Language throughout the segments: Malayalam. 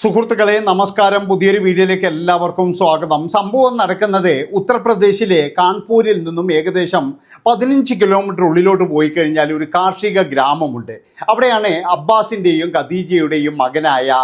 സുഹൃത്തുക്കളെ നമസ്കാരം. പുതിയൊരു വീഡിയോയിലേക്ക് എല്ലാവർക്കും സ്വാഗതം. സംഭവം നടക്കുന്നത് ഉത്തർപ്രദേശിലെ കാൺപൂരിൽ നിന്നും ഏകദേശം പതിനഞ്ച് കിലോമീറ്റർ ഉള്ളിലോട്ട് പോയി കഴിഞ്ഞാൽ ഒരു കാർഷിക ഗ്രാമമുണ്ട്. അവിടെയാണ് അബ്ബാസിന്റെയും ഖദീജയുടെയും മകനായ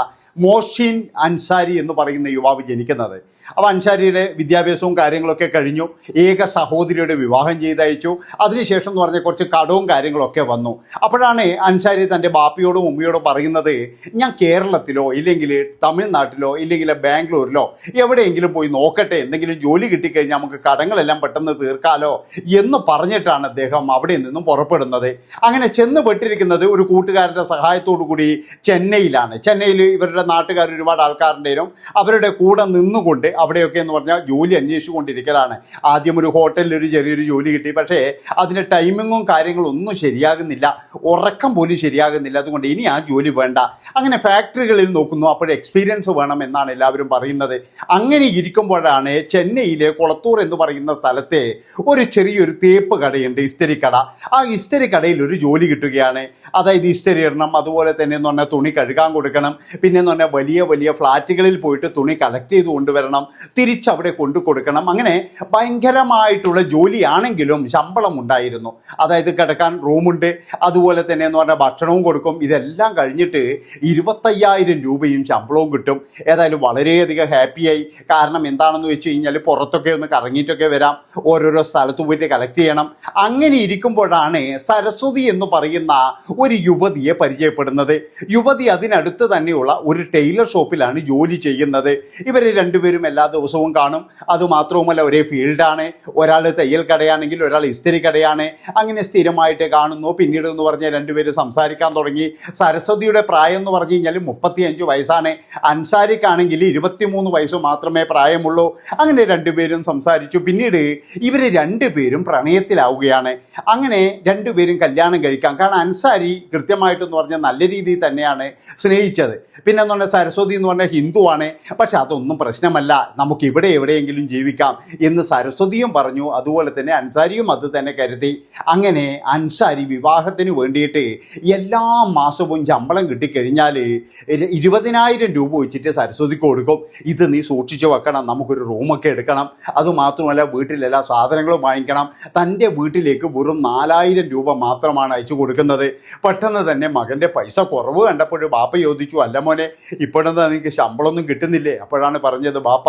മോഷിൻ അൻസാരി എന്ന് പറയുന്ന യുവാവ് ജനിക്കുന്നത്. അപ്പോൾ അൻസാരിയുടെ വിദ്യാഭ്യാസവും കാര്യങ്ങളൊക്കെ കഴിഞ്ഞു. ഏക സഹോദരിയുടെ വിവാഹം ചെയ്തയച്ചു. അതിനുശേഷം എന്ന് പറഞ്ഞാൽ കുറച്ച് കടവും കാര്യങ്ങളൊക്കെ വന്നു. അപ്പോഴാണ് അൻസാരി തന്റെ ബാപ്പിയോടും ഉമ്മയോടും പറയുന്നത് ഞാൻ കേരളത്തിലോ ഇല്ലെങ്കിൽ തമിഴ്നാട്ടിലോ ഇല്ലെങ്കിൽ ബാംഗ്ലൂരിലോ എവിടെയെങ്കിലും പോയി നോക്കട്ടെ. എന്തെങ്കിലും ജോലി കിട്ടിക്കഴിഞ്ഞാൽ നമുക്ക് കടങ്ങളെല്ലാം പെട്ടെന്ന് തീർക്കാലോ എന്ന് പറഞ്ഞിട്ടാണ് അദ്ദേഹം അവിടെ നിന്നും പുറപ്പെടുന്നത്. അങ്ങനെ ചെന്ന് പെട്ടിരിക്കുന്നത് ഒരു കൂട്ടുകാരുടെ സഹായത്തോടു കൂടി ചെന്നൈയിലാണ്. ചെന്നൈയിൽ ഇവരുടെ നാട്ടുകാർ ഒരുപാട് ആൾക്കാരുടെയും അവരുടെ കൂടെ നിന്നുകൊണ്ട് അവിടെയൊക്കെ എന്ന് പറഞ്ഞാൽ ജോലി അന്വേഷിച്ചുകൊണ്ടിരിക്കലാണ്. ആദ്യം ഒരു ഹോട്ടലിൽ ഒരു ചെറിയൊരു ജോലി കിട്ടി. പക്ഷേ അതിന്റെ ടൈമിങ്ങും കാര്യങ്ങളും ഒന്നും ശരിയാകുന്നില്ല. ഉറക്കം പോലും ശരിയാകുന്നില്ല. അതുകൊണ്ട് ഇനി ആ ജോലി വേണ്ട. അങ്ങനെ ഫാക്ടറികളിൽ നോക്കുന്നു. അപ്പോൾ എക്സ്പീരിയൻസ് വേണം എന്നാണ് എല്ലാവരും പറയുന്നത്. അങ്ങനെ ഇരിക്കുമ്പോഴാണ് ചെന്നൈയിലെ കുളത്തൂർ എന്ന് പറയുന്ന സ്ഥലത്തെ ഒരു ചെറിയൊരു തേപ്പ് കടയുണ്ട് ഇസ്തരി കട. ആ ഇസ്തരി കടയിൽ ഒരു ജോലി കിട്ടുകയാണ്. അതായത് ഇസ്തരി ഇടണം അതുപോലെ തന്നെ എന്ന് പറഞ്ഞാൽ തുണി കഴുകാൻ കൊടുക്കണം. പിന്നെ എന്ന് പറഞ്ഞാൽ വലിയ വലിയ ഫ്ലാറ്റുകളിൽ പോയിട്ട് തുണി കളക്ട് ചെയ്ത് കൊണ്ടുവരണം. തിരിച്ചവിടെ കൊണ്ടു കൊടുക്കണം. അങ്ങനെ ഭയങ്കരമായിട്ടുള്ള ജോലിയാണെങ്കിലും ശമ്പളം ഉണ്ടായിരുന്നു. അതായത് കിടക്കാൻ റൂമുണ്ട് അതുപോലെ തന്നെ എന്ന് പറഞ്ഞാൽ ഭക്ഷണവും കൊടുക്കും. ഇതെല്ലാം കഴിഞ്ഞിട്ട് ഇരുപത്തയ്യായിരം രൂപയും ശമ്പളവും കിട്ടും. ഏതായാലും വളരെയധികം ഹാപ്പിയായി. കാരണം എന്താണെന്ന് വെച്ച് കഴിഞ്ഞാൽ പുറത്തൊക്കെ ഒന്ന് കറങ്ങിയിട്ടൊക്കെ വരാം. ഓരോരോ സ്ഥലത്ത് പോയിട്ട് കളക്ട് ചെയ്യണം. അങ്ങനെ ഇരിക്കുമ്പോഴാണ് സരസ്വതി എന്ന് പറയുന്ന ഒരു യുവതിയെ പരിചയപ്പെടുന്നത്. യുവതി അതിനടുത്ത് തന്നെയുള്ള ഒരു ടൈലർ ഷോപ്പിലാണ് ജോലി ചെയ്യുന്നത്. ഇവർ രണ്ടുപേരും എല്ലാ ദിവസവും കാണും. അതുമാത്രവുമല്ല ഒരേ ഫീൽഡാണ്. ഒരാൾ തയ്യൽ കടയാണെങ്കിൽ ഒരാൾ ഇസ്തിരി കടയാണ്. അങ്ങനെ സ്ഥിരമായിട്ട് കാണുന്നു. പിന്നീട് എന്ന് പറഞ്ഞാൽ രണ്ടുപേരും സംസാരിക്കാൻ തുടങ്ങി. സരസ്വതിയുടെ പ്രായം എന്ന് പറഞ്ഞു കഴിഞ്ഞാൽ മുപ്പത്തിയഞ്ച് വയസ്സാണ്. അൻസാരിക്കാണെങ്കിൽ ഇരുപത്തിമൂന്ന് വയസ്സ് മാത്രമേ പ്രായമുള്ളൂ. അങ്ങനെ രണ്ടുപേരും സംസാരിച്ചു. പിന്നീട് ഇവർ രണ്ടുപേരും പ്രണയത്തിലാവുകയാണ്. അങ്ങനെ രണ്ടുപേരും കല്യാണം കഴിക്കാം. കാരണം അൻസാരി കൃത്യമായിട്ടെന്ന് പറഞ്ഞാൽ നല്ല രീതിയിൽ തന്നെയാണ് സ്നേഹിച്ചത്. പിന്നെ എന്ന് പറഞ്ഞാൽ സരസ്വതി എന്ന് പറഞ്ഞാൽ ഹിന്ദുവാണ്. പക്ഷെ അതൊന്നും പ്രശ്നമല്ല. നമുക്ക് ഇവിടെ എവിടെയെങ്കിലും ജീവിക്കാം എന്ന് സരസ്വതിയും പറഞ്ഞു. അതുപോലെ തന്നെ അൻസാരിയും അത് തന്നെ കരുതി. അങ്ങനെ അൻസാരി വിവാഹത്തിന് വേണ്ടിയിട്ട് എല്ലാ മാസവും ശമ്പളം കിട്ടിക്കഴിഞ്ഞാൽ ഇരു- ഇരുപതിനായിരം രൂപ വെച്ചിട്ട് സരസ്വതിക്ക് കൊടുക്കും. ഇത് നീ സൂക്ഷിച്ചു വെക്കണം. നമുക്കൊരു റൂമൊക്കെ എടുക്കണം. അതുമാത്രമല്ല വീട്ടിലെല്ലാ സാധനങ്ങളും വാങ്ങിക്കണം. തന്റെ വീട്ടിലേക്ക് വെറും നാലായിരം രൂപ മാത്രമാണ് അയച്ചു കൊടുക്കുന്നത്. പെട്ടെന്ന് തന്നെ മകന്റെ പൈസ കുറവ് കണ്ടപ്പോൾ ബാപ്പ ചോദിച്ചു അല്ല മോനെ ഇപ്പോഴെന്താ നിനക്ക് ശമ്പളമൊന്നും കിട്ടുന്നില്ലേ? അപ്പോഴാണ് പറഞ്ഞത് ബാപ്പ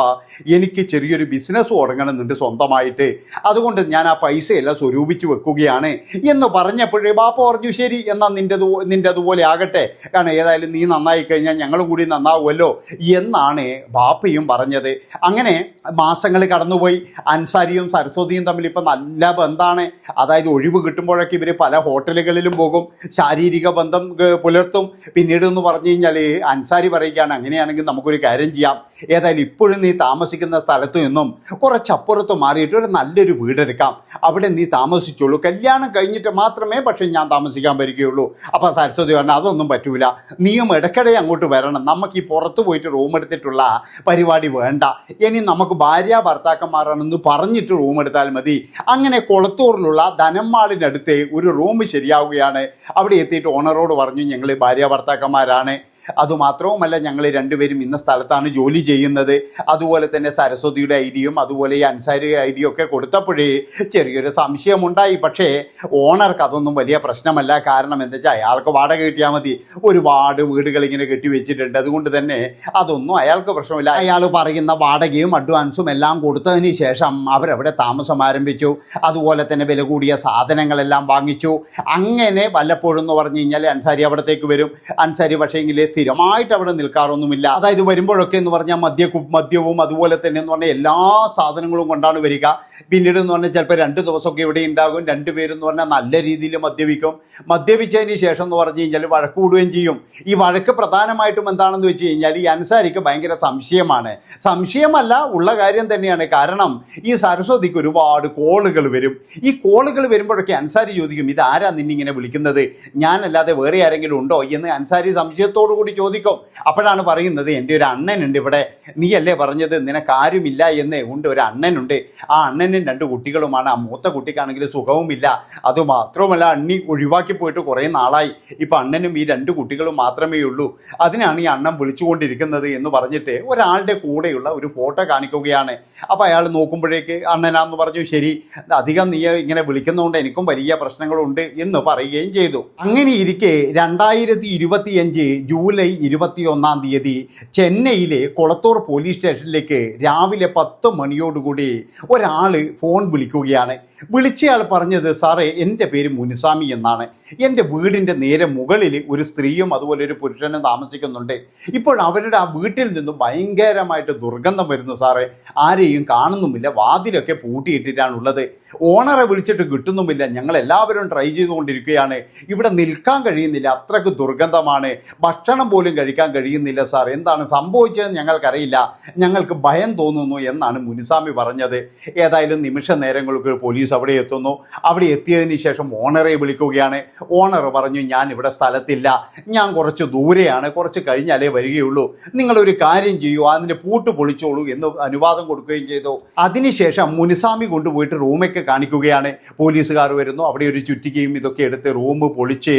എനിക്ക് ചെറിയൊരു ബിസിനസ് തുടങ്ങണമെന്നുണ്ട് സ്വന്തമായിട്ട്. അതുകൊണ്ട് ഞാൻ ആ പൈസയെല്ലാം സ്വരൂപിച്ച് വെക്കുകയാണ് എന്ന് പറഞ്ഞപ്പോഴേ ബാപ്പ പറഞ്ഞു ശരി എന്നാൽ നിന്റെ നിന്റെ അതുപോലെ ആകട്ടെ. കാരണം ഏതായാലും നീ നന്നായി കഴിഞ്ഞാൽ ഞങ്ങളും കൂടി നന്നാവുമല്ലോ എന്നാണ് ബാപ്പയും പറഞ്ഞത്. അങ്ങനെ മാസങ്ങൾ കടന്നുപോയി. അൻസാരിയും സരസ്വതിയും തമ്മിൽ ഇപ്പം നല്ല ബന്ധമാണ് അതായത് ഒഴിവ് കിട്ടുമ്പോഴൊക്കെ ഇവർ പല ഹോട്ടലുകളിലും പോകും. ശാരീരിക ബന്ധം പുലർത്തും. പിന്നീട് എന്ന് പറഞ്ഞു കഴിഞ്ഞാൽ അൻസാരി പറയുകയാണ് അങ്ങനെയാണെങ്കിൽ നമുക്കൊരു കാര്യം ചെയ്യാം. ഏതായാലും ഇപ്പോഴും നീ താമസിക്കുന്ന സ്ഥലത്തു നിന്നും കുറച്ചപ്പുറത്ത് മാറിയിട്ട് ഒരു നല്ലൊരു വീടെടുക്കാം. അവിടെ നീ താമസിച്ചുള്ളൂ കല്യാണം കഴിഞ്ഞിട്ട് മാത്രമേ പക്ഷേ ഞാൻ താമസിക്കാൻ വരികയുള്ളൂ. അപ്പോൾ സരസ്വതി പറഞ്ഞു അതൊന്നും പറ്റൂല. നീയും ഇടയ്ക്കിടെ അങ്ങോട്ട് വരണം. നമുക്ക് ഈ പുറത്ത് പോയിട്ട് റൂം എടുത്തിട്ടുള്ള പരിപാടി വേണ്ട. ഇനി നമുക്ക് ഭാര്യ ഭർത്താക്കന്മാരാണെന്ന് പറഞ്ഞിട്ട് റൂം എടുത്താൽ മതി. അങ്ങനെ കൊളത്തൂറിലുള്ള ധനമാളിനടുത്ത് ഒരു റൂം ശരിയാവുകയാണ്. അവിടെ എത്തിയിട്ട് ഓണറോട് പറഞ്ഞു ഞങ്ങൾ ഭാര്യ ഭർത്താക്കന്മാരാണ്. അതുമാത്രവുമല്ല ഞങ്ങൾ രണ്ടുപേരും ഇന്ന സ്ഥലത്താണ് ജോലി ചെയ്യുന്നത്. അതുപോലെ തന്നെ സരസ്വതിയുടെ ഐഡിയും അതുപോലെ ഈ അൻസാരി ഐഡിയും ഒക്കെ കൊടുത്തപ്പോഴേ ചെറിയൊരു സംശയമുണ്ടായി. പക്ഷേ ഓണർക്ക് അതൊന്നും വലിയ പ്രശ്നമല്ല. കാരണം എന്താ വെച്ചാൽ അയാൾക്ക് വാടക കിട്ടിയാൽ മതി. ഒരുപാട് വീടുകൾ ഇങ്ങനെ കെട്ടിവെച്ചിട്ടുണ്ട് അതുകൊണ്ട് തന്നെ അതൊന്നും അയാൾക്ക് പ്രശ്നമില്ല. അയാൾ പറയുന്ന വാടകയും അഡ്വാൻസും എല്ലാം കൊടുത്തതിന് ശേഷം അവരവിടെ താമസം ആരംഭിച്ചു. അതുപോലെ തന്നെ വില കൂടിയ സാധനങ്ങളെല്ലാം വാങ്ങിച്ചു. അങ്ങനെ വല്ലപ്പോഴും എന്ന് പറഞ്ഞു കഴിഞ്ഞാൽ അൻസാരി അവിടത്തേക്ക് വരും. അൻസാരി പക്ഷേങ്കിൽ സ്ഥിരമായിട്ട് അവിടെ നിൽക്കാറൊന്നുമില്ല. അതായത് വരുമ്പോഴൊക്കെ എന്ന് പറഞ്ഞാൽ മദ്യ മദ്യവും അതുപോലെ തന്നെ എന്ന് പറഞ്ഞാൽ എല്ലാ സാധനങ്ങളും കൊണ്ടാണ് വരിക. പിന്നീട് എന്ന് പറഞ്ഞാൽ ചിലപ്പോൾ രണ്ട് ദിവസമൊക്കെ ഇവിടെ ഉണ്ടാകും. രണ്ട് എന്ന് പറഞ്ഞാൽ നല്ല രീതിയിൽ മദ്യപിക്കും. മദ്യപിച്ചതിന് ശേഷം എന്ന് പറഞ്ഞു കഴിഞ്ഞാൽ വഴക്ക് കൂടുകയും ചെയ്യും. ഈ വഴക്ക് പ്രധാനമായിട്ടും എന്താണെന്ന് വെച്ച് കഴിഞ്ഞാൽ ഈ അൻസാരിക്ക് ഭയങ്കര സംശയമാണ്. സംശയമല്ല ഉള്ള കാര്യം തന്നെയാണ്. കാരണം ഈ സരസ്വതിക്ക് ഒരുപാട് കോളുകൾ വരും. ഈ കോളുകൾ വരുമ്പോഴൊക്കെ അൻസാരി ചോദിക്കും ഇത് ആരാ നിന്നിങ്ങനെ വിളിക്കുന്നത്? ഞാനല്ലാതെ വേറെ ആരെങ്കിലും ഉണ്ടോ? എന്ന് അൻസാരി സംശയത്തോടു കൂടി ചോദിക്കും. അപ്പോഴാണ് പറയുന്നത് എന്റെ ഒരു അണ്ണനുണ്ട് ഇവിടെ. നീയല്ലേ പറഞ്ഞത്? നിനക്കാരുമില്ല എന്ന്. ഉണ്ട് ഒരു അണ്ണനുണ്ട്. ആ അണ്ണനും രണ്ട് കുട്ടികളുമാണ്. ആ മൂത്ത കുട്ടിക്കാണെങ്കിൽ സുഖവുമില്ല. അതുമാത്രവുമല്ല അണ്ണി ഒഴിവാക്കി പോയിട്ട് കുറേ നാളായി. ഇപ്പം അണ്ണനും ഈ രണ്ട് കുട്ടികളും മാത്രമേ ഉള്ളൂ. അതിനാണ് ഈ അണ്ണൻ വിളിച്ചുകൊണ്ടിരിക്കുന്നത് എന്ന് പറഞ്ഞിട്ട് ഒരാളുടെ കൂടെയുള്ള ഒരു ഫോട്ടോ കാണിക്കുകയാണ്. അപ്പോൾ അയാൾ നോക്കുമ്പോഴേക്ക് അണ്ണനാന്ന് പറഞ്ഞു ശരി അധികം നീ ഇങ്ങനെ വിളിക്കുന്നതുകൊണ്ട് എനിക്കും വലിയ പ്രശ്നങ്ങളുണ്ട് എന്ന് പറയുകയും ചെയ്തു. അങ്ങനെ ഇരിക്കെ രണ്ടായിരത്തി ഇരുപത്തിയഞ്ച് ജൂലൈ ഇരുപത്തിയൊന്നാം തീയതി ചെന്നൈയിലെ കൊളത്തൂർ പോലീസ് സ്റ്റേഷനിലേക്ക് രാവിലെ പത്ത് മണിയോടുകൂടി ഒരാൾ ഫോൺ വിളിക്കുകയാണ്. വിളിച്ചയാൾ പറഞ്ഞത് സാറേ എന്റെ പേര് മുനുസ്വാമി എന്നാണ്. എന്റെ വീടിന്റെ നേരെ മുകളിൽ ഒരു സ്ത്രീയും അതുപോലെ ഒരു പുരുഷനും താമസിക്കുന്നുണ്ട്. ഇപ്പോൾ അവരുടെ ആ വീട്ടിൽ നിന്നും ഭയങ്കരമായിട്ട് ദുർഗന്ധം വരുന്നു സാറേ. ആരെയും കാണുന്നുമില്ല. വാതിലൊക്കെ പൂട്ടിയിട്ടിട്ടാണുള്ളത്. ഓണറെ വിളിച്ചിട്ട് കിട്ടുന്നുമില്ല. ഞങ്ങൾ എല്ലാവരും ട്രൈ ചെയ്തുകൊണ്ടിരിക്കുകയാണ്. ഇവിടെ നിൽക്കാൻ കഴിയുന്നില്ല. അത്രയ്ക്ക് ദുർഗന്ധമാണ്. ഭക്ഷണം പോലും കഴിക്കാൻ കഴിയുന്നില്ല സാർ എന്താണ് സംഭവിച്ചതെന്ന് ഞങ്ങൾക്കറിയില്ല. ഞങ്ങൾക്ക് ഭയം തോന്നുന്നു എന്നാണ് മുനിസ്വാമി പറഞ്ഞത്. ഏതായാലും നിമിഷ നേരങ്ങൾക്ക് പോലീസ് അവിടെ എത്തുന്നു. അവിടെ എത്തിയതിന് ശേഷം ഓണറെ വിളിക്കുകയാണ്. ഓണർ പറഞ്ഞു ഞാൻ ഇവിടെ സ്ഥലത്തില്ല. ഞാൻ കുറച്ച് ദൂരെയാണ്. കുറച്ച് കഴിഞ്ഞാലേ വരികയുള്ളൂ. നിങ്ങളൊരു കാര്യം ചെയ്യൂ. അതിന്റെ പൂട്ട് പൊളിച്ചോളൂ എന്ന് അനുവാദം കൊടുക്കുകയും ചെയ്തു. അതിനുശേഷം മുനിസ്വാമി കൊണ്ടുപോയിട്ട് റൂമൊക്കെ കാണിക്കുകയാണ്. പോലീസുകാർ വരുന്നു. അവിടെ ഒരു ചുറ്റികയും ഇതൊക്കെ എടുത്ത് റൂം പൊളിച്ച്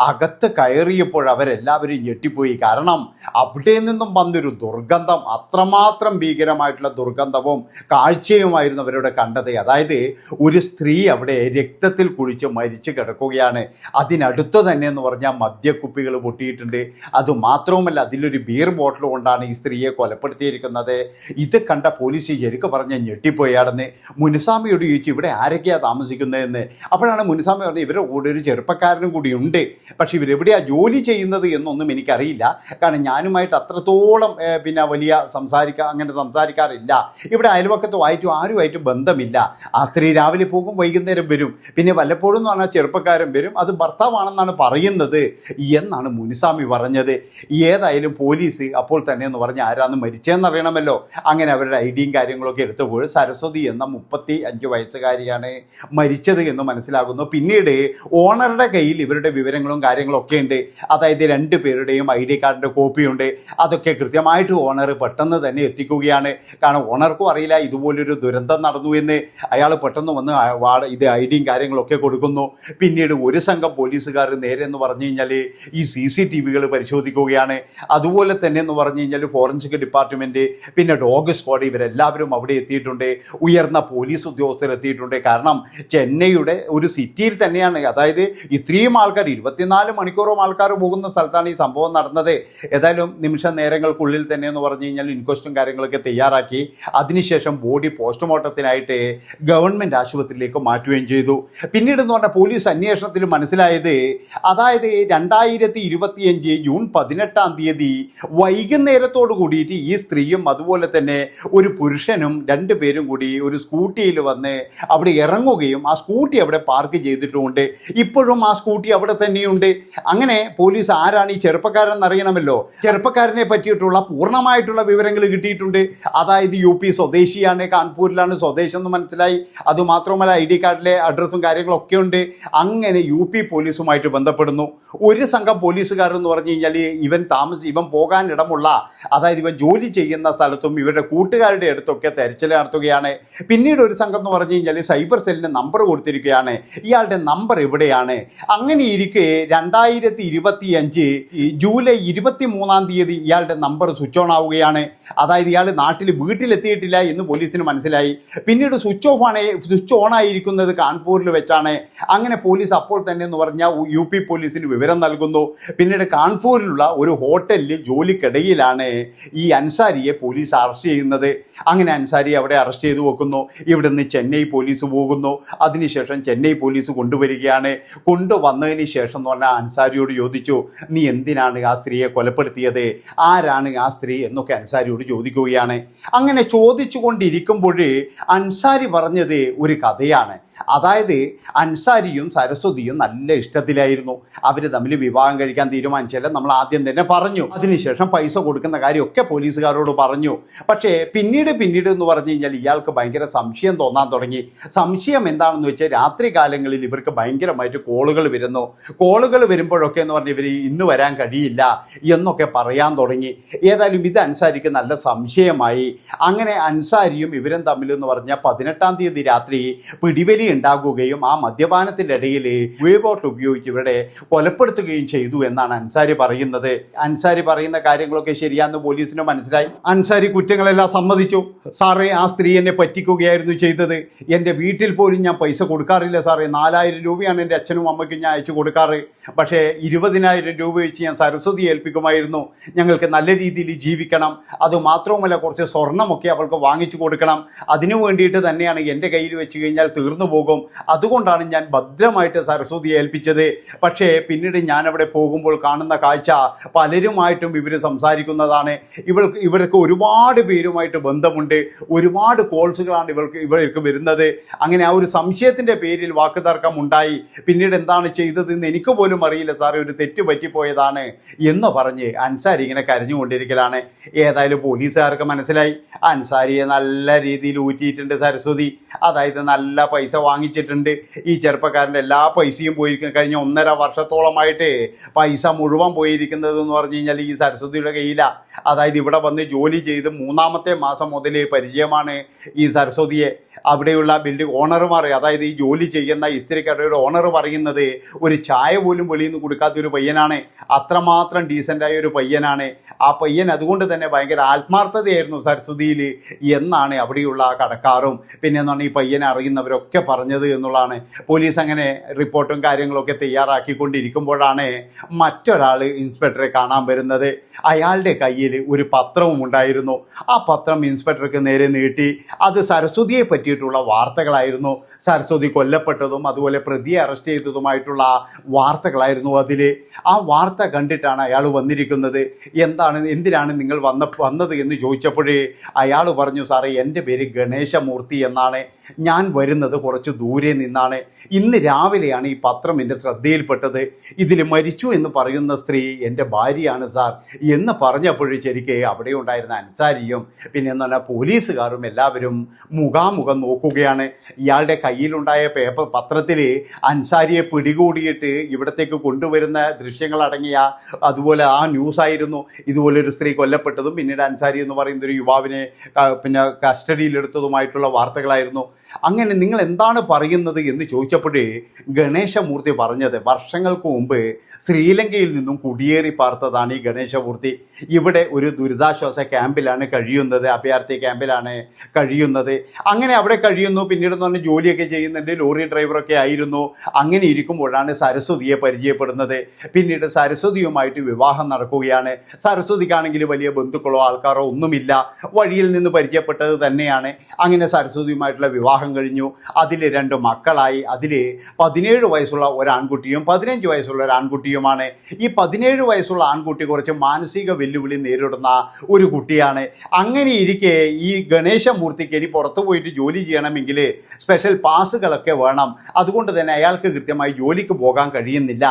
അകത്ത് കയറിയപ്പോൾ അവരെല്ലാവരും ഞെട്ടിപ്പോയി. കാരണം അവിടെ നിന്നും വന്നൊരു ദുർഗന്ധം അത്രമാത്രം ഭീകരമായിട്ടുള്ള ദുർഗന്ധവും കാഴ്ചയുമായിരുന്നു അവരുടെ കണ്ടത്. അതായത് ഒരു സ്ത്രീ അവിടെ രക്തത്തിൽ കുളിച്ച് മരിച്ചു കിടക്കുകയാണ്. അതിനടുത്ത് തന്നെ എന്ന് പറഞ്ഞാൽ മദ്യക്കുപ്പികൾ പൊട്ടിയിട്ടുണ്ട്. അതുമാത്രവുമല്ല അതിലൊരു ബീർ ബോട്ടിൽ കൊണ്ടാണ് ഈ സ്ത്രീയെ കൊലപ്പെടുത്തിയിരിക്കുന്നത്. ഇത് കണ്ട പോലീസ് ശരിക്കും പറഞ്ഞ ഞെട്ടിപ്പോയാണെന്ന്. മുനുസ്വാമിയോട് ചോദിച്ചു ഇവിടെ ആരൊക്കെയാണ് താമസിക്കുന്നതെന്ന് അപ്പോഴാണ് മുനുസ്വാമി പറഞ്ഞത് ഇവരുടെ കൂടെ ഒരു ചെറുപ്പക്കാരനും കൂടി ഉണ്ട്. പക്ഷേ ഇവരെവിടെയാണ് ജോലി ചെയ്യുന്നത് എന്നൊന്നും എനിക്കറിയില്ല. കാരണം ഞാനുമായിട്ട് അത്രത്തോളം പിന്നെ വലിയ സംസാരിക്ക അങ്ങനെ സംസാരിക്കാറില്ല. ഇവിടെ അയൽവക്കത്തുമായിട്ടും ആരുമായിട്ടും ബന്ധമില്ല. ആ സ്ത്രീ രാവിലെ പോകും വൈകുന്നേരം വരും. പിന്നെ വല്ലപ്പോഴും എന്ന് പറഞ്ഞാൽ ചെറുപ്പക്കാരൻ വരും. അത് ഭർത്താവാണെന്നാണ് പറയുന്നത് എന്നാണ് മുനിസ്വാമി പറഞ്ഞത്. ഏതായാലും പോലീസ് അപ്പോൾ തന്നെ എന്ന് പറഞ്ഞ് ആരാന്ന് മരിച്ചതെന്നറിയണമല്ലോ അങ്ങനെ അവരുടെ ഐ ഡിയും കാര്യങ്ങളൊക്കെ എടുത്തപ്പോൾ സരസ്വതി എന്ന മുപ്പത്തി അഞ്ച് വയസ്സുകാരിയാണ് മരിച്ചത് എന്ന് മനസ്സിലാകുന്നു. പിന്നീട് ഓണറുടെ കയ്യിൽ ഇവരുടെ വിവരങ്ങളും കാര്യങ്ങളും ഒക്കെ ഉണ്ട്. അതായത് രണ്ട് പേരുടെയും ഐ ഡി കാർഡിന്റെ കോപ്പിയുണ്ട് അതൊക്കെ കൃത്യമായിട്ട് ഓണർ പെട്ടെന്ന് തന്നെ എത്തിക്കുകയാണ്. കാരണം ഓണർക്കും അറിയില്ല ഇതുപോലൊരു ദുരന്തം നടന്നു എന്ന്. അയാൾ പെട്ടെന്ന് വന്ന് ഇത് ഐ ഡിയും കാര്യങ്ങളൊക്കെ കൊടുക്കുന്നു. പിന്നീട് ഒരു സംഘം പോലീസുകാർ നേരെ എന്ന് പറഞ്ഞു കഴിഞ്ഞാൽ ഈ സി സി ടി വികൾ പരിശോധിക്കുകയാണ്. അതുപോലെ തന്നെ എന്ന് പറഞ്ഞു കഴിഞ്ഞാൽ ഫോറൻസിക് ഡിപ്പാർട്ട്മെന്റ് പിന്നെ ഡോഗ് സ്ക്വാഡ് ഇവരെല്ലാവരും അവിടെ എത്തിയിട്ടുണ്ട്. ഉയർന്ന പോലീസ് ഉദ്യോഗസ്ഥർ കാരണം ചെന്നൈയുടെ ഒരു സിറ്റിയിൽ തന്നെയാണ്. അതായത് ഇത്രയും ആൾക്കാർ ഇരുപത്തിനാല് മണിക്കൂറും ആൾക്കാർ പോകുന്ന സ്ഥലത്താണ് ഈ സംഭവം നടന്നത്. ഏതായാലും നിമിഷ നേരങ്ങൾക്കുള്ളിൽ തന്നെ എന്ന് പറഞ്ഞു കഴിഞ്ഞാൽ ഇൻക്വസ്റ്റും കാര്യങ്ങളൊക്കെ തയ്യാറാക്കി. അതിനുശേഷം ബോഡി പോസ്റ്റ്മോർട്ടത്തിനായിട്ട് ഗവൺമെന്റ് ആശുപത്രിയിലേക്ക് മാറ്റുകയും ചെയ്തു. പിന്നീട് എന്ന് പറഞ്ഞാൽ പോലീസ് അന്വേഷണത്തിൽ മനസ്സിലായത് അതായത് രണ്ടായിരത്തി ഇരുപത്തിയഞ്ച് ജൂൺ പതിനെട്ടാം തീയതി വൈകുന്നേരത്തോട് കൂടിയിട്ട് ഈ സ്ത്രീയും അതുപോലെ തന്നെ ഒരു പുരുഷനും രണ്ടുപേരും കൂടി ഒരു സ്കൂട്ടിയിൽ വന്ന് അവിടെ ഇറങ്ങുകയും ആ സ്കൂട്ടി അവിടെ പാർക്ക് ചെയ്തിട്ടുമുണ്ട് ഇപ്പോഴും ആ സ്കൂട്ടി അവിടെ തന്നെയുണ്ട്. അങ്ങനെ പോലീസ് ആരാണ് ഈ ചെറുപ്പക്കാരൻ അറിയണമല്ലോ? ചെറുപ്പക്കാരനെ പറ്റിയിട്ടുള്ള പൂർണമായിട്ടുള്ള വിവരങ്ങൾ കിട്ടിയിട്ടുണ്ട്. അതായത് യു പി സ്വദേശിയാണ് കാൺപൂരിലാണ് സ്വദേശം എന്ന് മനസ്സിലായി. അതുമാത്രമല്ല ഐ ഡി കാർഡിലെ അഡ്രസ്സും കാര്യങ്ങളൊക്കെ ഉണ്ട്. അങ്ങനെ യു പി പോലീസുമായിട്ട് ബന്ധപ്പെടുന്നു. ഒരു സംഘം പോലീസുകാർ എന്ന് പറഞ്ഞു കഴിഞ്ഞാൽ ഇവൻ താമസി ഇവൻ പോകാൻ ഇടമുള്ള അതായത് ഇവൻ ജോലി ചെയ്യുന്ന സ്ഥലത്തും ഇവരുടെ കൂട്ടുകാരുടെ അടുത്തൊക്കെ തെരച്ചിൽ നടത്തുകയാണ്. പിന്നീട് ഒരു സംഘം എന്ന് പറഞ്ഞു കഴിഞ്ഞാൽ സൈബർ സെല്ലിന് നമ്പർ കൊടുത്തിരിക്കുകയാണ്. ഇയാളുടെ നമ്പർ എവിടെയാണ്? അങ്ങനെ ഇരിക്കെ രണ്ടായിരത്തി ഇരുപത്തി അഞ്ച് ജൂലൈ ഇരുപത്തി മൂന്നാം തീയതി ഇയാളുടെ നമ്പർ സ്വിച്ച് ഓൺ ആവുകയാണ്. അതായത് ഇയാൾ നാട്ടിൽ വീട്ടിലെത്തിയിട്ടില്ല എന്ന് പോലീസിന് മനസ്സിലായി. പിന്നീട് സ്വിച്ച് ഓഫ് ആണ് സ്വിച്ച് ഓൺ ആയിരിക്കുന്നത് കാൺപൂരിൽ വെച്ചാണ്. അങ്ങനെ പോലീസ് അപ്പോൾ തന്നെ എന്ന് പറഞ്ഞാൽ യു പി പോലീസിന് വിവരം നൽകുന്നു. പിന്നീട് കാൺപൂരിലുള്ള ഒരു ഹോട്ടലിൽ ജോലിക്കിടയിലാണ് ഈ അൻസാരിയെ പോലീസ് അറസ്റ്റ് ചെയ്യുന്നത്. അങ്ങനെ അൻസാരി അവിടെ അറസ്റ്റ് ചെയ്തു വെക്കുന്നു. ഇവിടുന്ന് ചെന്നൈ പോലീസ് പോകുന്നു. അതിനുശേഷം ചെന്നൈ പോലീസ് കൊണ്ടുവരികയാണ്. കൊണ്ടുവന്നതിന് ശേഷം എന്ന് പറഞ്ഞാൽ അൻസാരിയോട് ചോദിച്ചു നീ എന്തിനാണ് ആ സ്ത്രീയെ കൊലപ്പെടുത്തിയത്? ആരാണ് ആ സ്ത്രീ? എന്നൊക്കെ അൻസാരിയോട് ചോദിക്കുകയാണ്. അങ്ങനെ ചോദിച്ചു കൊണ്ടിരിക്കുമ്പോൾ അൻസാരി പറഞ്ഞത് ഒരു കഥയാണ്. അതായത് അൻസാരിയും സരസ്വതിയും നല്ല ഇഷ്ടത്തിലായിരുന്നു. അവർ തമ്മിൽ വിവാഹം കഴിക്കാൻ തീരുമാനിച്ചാലും നമ്മൾ ആദ്യം തന്നെ പറഞ്ഞു. അതിനുശേഷം പൈസ കൊടുക്കുന്ന കാര്യമൊക്കെ പോലീസുകാരോട് പറഞ്ഞു. പക്ഷേ പിന്നീട് പിന്നീട് എന്ന് പറഞ്ഞു കഴിഞ്ഞാൽ ഇയാൾക്ക് ഭയങ്കര സംശയം തോന്നാൻ തുടങ്ങി. സംശയം എന്താണെന്ന് വെച്ചാൽ രാത്രി കാലങ്ങളിൽ ഇവർക്ക് ഭയങ്കരമായിട്ട് കോളുകൾ വരുന്നു. കോളുകൾ വരുമ്പോഴൊക്കെ എന്ന് പറഞ്ഞാൽ ഇവർ ഇന്ന് വരാൻ കഴിയില്ല എന്നൊക്കെ പറയാൻ തുടങ്ങി. ഏതായാലും ഇത് അൻസാരിക്ക് നല്ല സംശയമായി. അങ്ങനെ അൻസാരിയും ഇവരും തമ്മിൽ എന്ന് പറഞ്ഞാൽ പതിനെട്ടാം തീയതി രാത്രി പിടിവലി ഉണ്ടാകുകയും ആ മദ്യപാനത്തിന്റെ ഇടയിൽ വേബോട്ട് ഉപയോഗിച്ച് ഇവിടെ കൊലപ്പെടുത്തുകയും ചെയ്തു എന്നാണ് അൻസാരി പറയുന്നത്. അൻസാരി പറയുന്ന കാര്യങ്ങളൊക്കെ ശരിയാന്ന് പോലീസിന് മനസ്സിലായി. അൻസാരി കുറ്റങ്ങളെല്ലാം സമ്മതിച്ചു. സാറേ ആ സ്ത്രീ എന്നെ പറ്റിക്കുകയായിരുന്നു ചെയ്തത്. എന്റെ വീട്ടിൽ പോലും ഞാൻ പൈസ കൊടുക്കാറില്ല സാറേ. നാലായിരം രൂപയാണ് എന്റെ അച്ഛനും അമ്മയ്ക്കും ഞാൻ അയച്ചു കൊടുക്കാറ്. പക്ഷേ ഇരുപതിനായിരം രൂപ വെച്ച് ഞാൻ സരസ്വതി ഏൽപ്പിക്കുമായിരുന്നു. ഞങ്ങൾക്ക് നല്ല രീതിയിൽ ജീവിക്കണം. അതുമാത്രവുമല്ല കുറച്ച് സ്വർണമൊക്കെ അവൾക്ക് വാങ്ങിച്ചു കൊടുക്കണം. അതിനു വേണ്ടിയിട്ട് തന്നെയാണ് എന്റെ കയ്യിൽ വെച്ച് കഴിഞ്ഞാൽ തീർന്നു പോകും. അതുകൊണ്ടാണ് ഞാൻ ഭദ്രമായിട്ട് സരസ്വതിയെ ഏൽപ്പിച്ചത്. പക്ഷേ പിന്നീട് ഞാൻ അവിടെ പോകുമ്പോൾ കാണുന്ന കാഴ്ച പലരുമായിട്ടും ഇവർ സംസാരിക്കുന്നതാണ്. ഇവൾക്ക് ഇവർക്ക് ഒരുപാട് പേരുമായിട്ട് ബന്ധമുണ്ട്. ഒരുപാട് കോൾസുകളാണ് ഇവർക്ക് ഇവർക്ക് വരുന്നത്. അങ്ങനെ ആ ഒരു സംശയത്തിന്റെ പേരിൽ വാക്കുതർക്കം ഉണ്ടായി. പിന്നീട് എന്താണ് ചെയ്തതെന്ന് എനിക്ക് പോലും അറിയില്ല സാറേ. ഒരു തെറ്റ് പറ്റിപ്പോയതാണ് എന്ന് പറഞ്ഞ് അൻസാരി ഇങ്ങനെ കരഞ്ഞുകൊണ്ടിരിക്കലാണ്. ഏതായാലും പോലീസുകാർക്ക് മനസ്സിലായി. അൻസാരിയെ നല്ല രീതിയിൽ ഊറ്റിയിട്ടുണ്ട് സരസ്വതി. അതായത് നല്ല പൈസ വാങ്ങിച്ചിട്ടുണ്ട്. ഈ ചെറുപ്പക്കാരന്റെ എല്ലാ പൈസയും പോയിരിക്കും. കഴിഞ്ഞ ഒന്നര വർഷത്തോളമായിട്ട് പൈസ മുഴുവൻ പോയിരിക്കുന്നത് എന്ന് പറഞ്ഞു കഴിഞ്ഞാൽ ഈ സരസ്വതിയുടെ കയ്യിലാണ് അതായത് ഇവിടെ വന്ന് ജോലി ചെയ്ത് മൂന്നാമത്തെ മാസം മുതൽ പരിചയമാണ് ഈ സരസ്വതിയെ. അവിടെയുള്ള ബിൽഡിംഗ് ഓണർമാർ അതായത് ഈ ജോലി ചെയ്യുന്ന ഇസ്തിരിക്കടയുടെ ഓണർ പറയുന്നത് ഒരു ചായ പോലും വെളിയിൽ നിന്ന് കൊടുക്കാത്ത ഒരു പയ്യനാണ്. അത്രമാത്രം ഡീസന്റായ ഒരു പയ്യനാണ്. ആ പയ്യൻ അതുകൊണ്ട് തന്നെ ഭയങ്കര ആത്മാർത്ഥതയായിരുന്നു സരസ്വതിയിൽ എന്നാണ് അവിടെയുള്ള കടക്കാറും പിന്നെ പറഞ്ഞാൽ ഈ പയ്യനെ അറിയുന്നവരൊക്കെ പറഞ്ഞത് എന്നുള്ളതാണ്. പോലീസ് അങ്ങനെ റിപ്പോർട്ടും കാര്യങ്ങളൊക്കെ തയ്യാറാക്കിക്കൊണ്ടിരിക്കുമ്പോഴാണ് മറ്റൊരാൾ ഇൻസ്പെക്ടറെ കാണാൻ വരുന്നത്. അയാളുടെ കയ്യിൽ ഒരു പത്രവും ഉണ്ടായിരുന്നു. ആ പത്രം ഇൻസ്പെക്ടർക്ക് നേരെ നീട്ടി. അത് സരസ്വതിയെ പറ്റിയിട്ടുള്ള വാർത്തകളായിരുന്നു. സരസ്വതി കൊല്ലപ്പെട്ടതും അതുപോലെ പ്രതിയെ അറസ്റ്റ് ചെയ്തതുമായിട്ടുള്ള വാർത്തകളായിരുന്നു അതിൽ ആ വാർത്ത കണ്ടിട്ടാണ് അയാൾ വന്നിരിക്കുന്നത്. എന്താണ് എന്തിനാണ് നിങ്ങൾ വന്ന വന്നത് എന്ന് ചോദിച്ചപ്പോഴേ അയാൾ പറഞ്ഞു സാറേ എന്റെ പേര് ഗണേശമൂർത്തി എന്നാണ് ഞാൻ വരുന്നത് കുറച്ച് ദൂരെ നിന്നാണ്. ഇന്ന് രാവിലെയാണ് ഈ പത്രം എന്റെ ശ്രദ്ധയിൽപ്പെട്ടത്. ഇതിൽ മരിച്ചു എന്ന് പറയുന്ന സ്ത്രീ എന്റെ ഭാര്യയാണ് സാർ എന്ന് പറഞ്ഞപ്പോഴും ശരിക്ക് അവിടെ ഉണ്ടായിരുന്ന അൻസാരിയും പിന്നെ എന്ന് പറഞ്ഞാൽ പോലീസുകാരും എല്ലാവരും മുഖാമുഖം നോക്കുകയാണ്. ഇയാളുടെ കയ്യിലുണ്ടായ പേപ്പർ പത്രത്തിൽ അൻസാരിയെ പിടികൂടിയിട്ട് ഇവിടത്തേക്ക് കൊണ്ടുവരുന്ന ദൃശ്യങ്ങളടങ്ങിയ അതുപോലെ ആ ന്യൂസായിരുന്നു. ഇതുപോലെ ഒരു സ്ത്രീ കൊല്ലപ്പെട്ടതും പിന്നീട് അൻസാരി എന്ന് പറയുന്ന ഒരു യുവാവിനെ പിന്നെ കസ്റ്റഡിയിലെടുത്തതുമായിട്ടുള്ള വാർത്തകളായിരുന്നു. അങ്ങനെ നിങ്ങൾ എന്താണ് പറയുന്നത് എന്ന് ചോദിച്ചപ്പോഴേ ഗണേശമൂർത്തി പറഞ്ഞത് വർഷങ്ങൾക്ക് മുമ്പ് ശ്രീലങ്കയിൽ നിന്നും കുടിയേറി പാർത്തതാണ് ഈ ഗണേശമൂർത്തി. ഇവിടെ ഒരു ദുരിതാശ്വാസ ക്യാമ്പിലാണ് കഴിയുന്നത് അഭയാർത്ഥി ക്യാമ്പിലാണ് കഴിയുന്നത്. അങ്ങനെ അവിടെ കഴിയുന്നു പിന്നീട് എന്ന് പറഞ്ഞാൽ ജോലിയൊക്കെ ചെയ്യുന്നുണ്ട് ലോറി ഡ്രൈവറൊക്കെ ആയിരുന്നു. അങ്ങനെ ഇരിക്കുമ്പോഴാണ് സരസ്വതിയെ പരിചയപ്പെടുന്നത്. പിന്നീട് സരസ്വതിയുമായിട്ട് വിവാഹം നടക്കുകയാണ്. സരസ്വതിക്കാണെങ്കിൽ വലിയ ബന്ധുക്കളോ ആൾക്കാരോ ഒന്നുമില്ല. വഴിയിൽ നിന്ന് പരിചയപ്പെട്ടത് തന്നെയാണ്. അങ്ങനെ സരസ്വതിയുമായിട്ടുള്ള വിവാഹം കഴിഞ്ഞു. അതിൽ രണ്ട് മക്കളായി. അതിൽ പതിനേഴ് വയസ്സുള്ള ഒരു ആൺകുട്ടിയും പതിനഞ്ച് വയസ്സുള്ള ഒരു ആൺകുട്ടിയുമാണ് ഈ പതിനേഴ് വയസ്സുള്ള ആൺകുട്ടി കുറച്ച് മാനസിക വെല്ലുവിളി നേരിടുന്ന ഒരു കുട്ടിയാണ്. അങ്ങനെ ഇരിക്കെ ഈ ഗണേശമൂർത്തിക്ക് ഇനി പുറത്തു പോയിട്ട് ജോലി ചെയ്യണമെങ്കിൽ സ്പെഷ്യൽ പാസുകളൊക്കെ വേണം. അതുകൊണ്ട് തന്നെ അയാൾക്ക് കൃത്യമായി ജോലിക്ക് പോകാൻ കഴിയുന്നില്ല.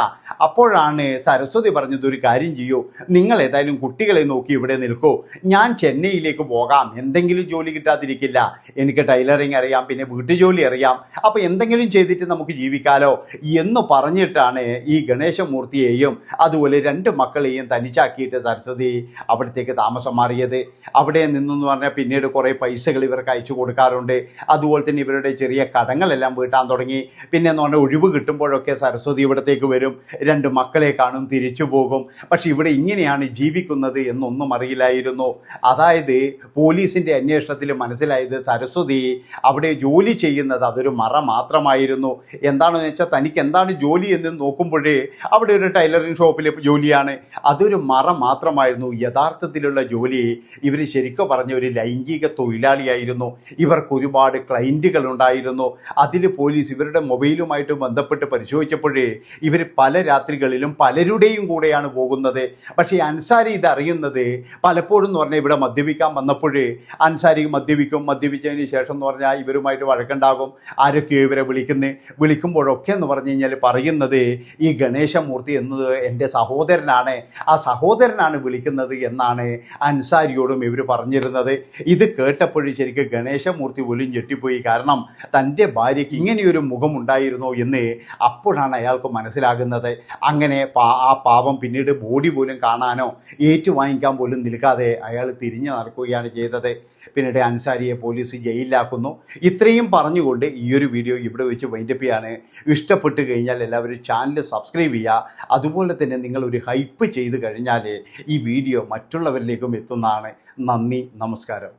അപ്പോഴാണ് സരസ്വതി പറഞ്ഞത് ഒരു കാര്യം ചെയ്യൂ. നിങ്ങൾ ഏതായാലും കുട്ടികളെ നോക്കി ഇവിടെ നിൽക്കൂ. ഞാൻ ചെന്നൈയിലേക്ക് പോകാം. എന്തെങ്കിലും ജോലി കിട്ടാതിരിക്കില്ല. എനിക്ക് ടൈലറിങ് അറിയാം പിന്നെ വീട്ടുജോലി അറിയാം. അപ്പോൾ എന്തെങ്കിലും ചെയ്തിട്ട് നമുക്ക് ജീവിക്കാലോ എന്ന് പറഞ്ഞിട്ടാണ് ഈ ഗണേശമൂർത്തിയെയും അതുപോലെ രണ്ട് മക്കളെയും തനിച്ചാക്കിയിട്ട് സരസ്വതി അവിടത്തേക്ക് താമസം മാറിയത്. അവിടെ നിന്നെന്ന് പറഞ്ഞാൽ പിന്നീട് കുറേ പൈസകൾ ഇവർക്ക് അയച്ചു കൊടുക്കാറുണ്ട്. അതുപോലെ തന്നെ ഇവരുടെ ചെറിയ കടങ്ങളെല്ലാം വീട്ടാൻ തുടങ്ങി. പിന്നെ എന്ന് പറഞ്ഞാൽ ഒഴിവ് കിട്ടുമ്പോഴൊക്കെ സരസ്വതി ഇവിടത്തേക്ക് വരും. രണ്ട് മക്കളെ കാണും തിരിച്ചു പോകും. പക്ഷെ ഇവിടെ ഇങ്ങനെയാണ് ജീവിക്കുന്നത് എന്നൊന്നും അറിയില്ലായിരുന്നു. അതായത് പോലീസിന്റെ അന്വേഷണത്തിൽ മനസ്സിലായത് സരസ്വതി അവിടെ ജോലി ചെയ്യുന്നത് അതൊരു മറ മാത്രമായിരുന്നു. എന്താണെന്ന് വെച്ചാൽ തനിക്ക് എന്താണ് ജോലി എന്ന് നോക്കുമ്പോഴേ അവിടെ ഒരു ടൈലറിംഗ് ഷോപ്പിലെ ജോലിയാണ്. അതൊരു മറ മാത്രമായിരുന്നു. യഥാർത്ഥത്തിലുള്ള ജോലി ഇവർ ശരിക്കും പറഞ്ഞ ഒരു ലൈംഗിക തൊഴിലാളിയായിരുന്നു. ഇവർക്ക് ഒരുപാട് ക്ലൈന്റുകൾ ഉണ്ടായിരുന്നു. അതിൽ പോലീസ് ഇവരുടെ മൊബൈലുമായിട്ട് ബന്ധപ്പെട്ട് പരിശോധിച്ചപ്പോഴേ ഇവർ പല രാത്രികളിലും പലരുടെയും കൂടെയാണ് പോകുന്നത്. പക്ഷേ അൻസാരി ഇത് അറിയുന്നത് പലപ്പോഴും എന്ന് പറഞ്ഞാൽ ഇവിടെ മദ്യപിക്കാൻ വന്നപ്പോഴേ അൻസാരി മദ്യപിക്കും. മദ്യപിച്ചതിന് ശേഷം എന്ന് പറഞ്ഞാൽ ഇവരുമായിട്ട് വഴക്കുണ്ടാകും. ആരൊക്കെയോ ഇവരെ വിളിക്കുന്നത് വിളിക്കുമ്പോഴൊക്കെ എന്ന് പറഞ്ഞു കഴിഞ്ഞാൽ പറയുന്നത് ഈ ഗണേശമൂർത്തി എന്നത് എന്റെ സഹോദരനാണ്. ആ സഹോദരനാണ് വിളിക്കുന്നത് എന്നാണ് അൻസാരിയോടും ഇവർ പറഞ്ഞിരുന്നത്. ഇത് കേട്ടപ്പോഴും ശരിക്കും ഗണേശമൂർത്തി പോലും ഞെട്ടിപ്പോയി. കാരണം തന്റെ ഭാര്യയ്ക്ക് ഇങ്ങനെയൊരു മുഖമുണ്ടായിരുന്നോ എന്ന് അപ്പോഴാണ് അയാൾക്ക് മനസ്സിലാകുന്നത്. അങ്ങനെ ആ പാപം പിന്നീട് ബോഡി പോലും കാണാനോ ഏറ്റുവാങ്ങിക്കാൻ പോലും നിൽക്കാതെ അയാൾ തിരിഞ്ഞു നടക്കുകയാണ് ചെയ്തത്. പിന്നീട് അൻസാരിയെ പോലീസ് ജയിലിലാക്കുന്നു. ഇത്രയും പറഞ്ഞുകൊണ്ട് ഈ ഒരു വീഡിയോ ഇവിടെ വെച്ച് വൈൻഡപ്പ് ചെയ്യാണ്. ഇഷ്ടപ്പെട്ട് കഴിഞ്ഞാൽ എല്ലാവരും ചാനൽ സബ്സ്ക്രൈബ് ചെയ്യുക. അതുപോലെ തന്നെ നിങ്ങൾ ഒരു ഹൈപ്പ് ചെയ്ത് കഴിഞ്ഞാൽ ഈ വീഡിയോ മറ്റുള്ളവരിലേക്കും എത്തുന്നതാണ്. നന്ദി നമസ്കാരം.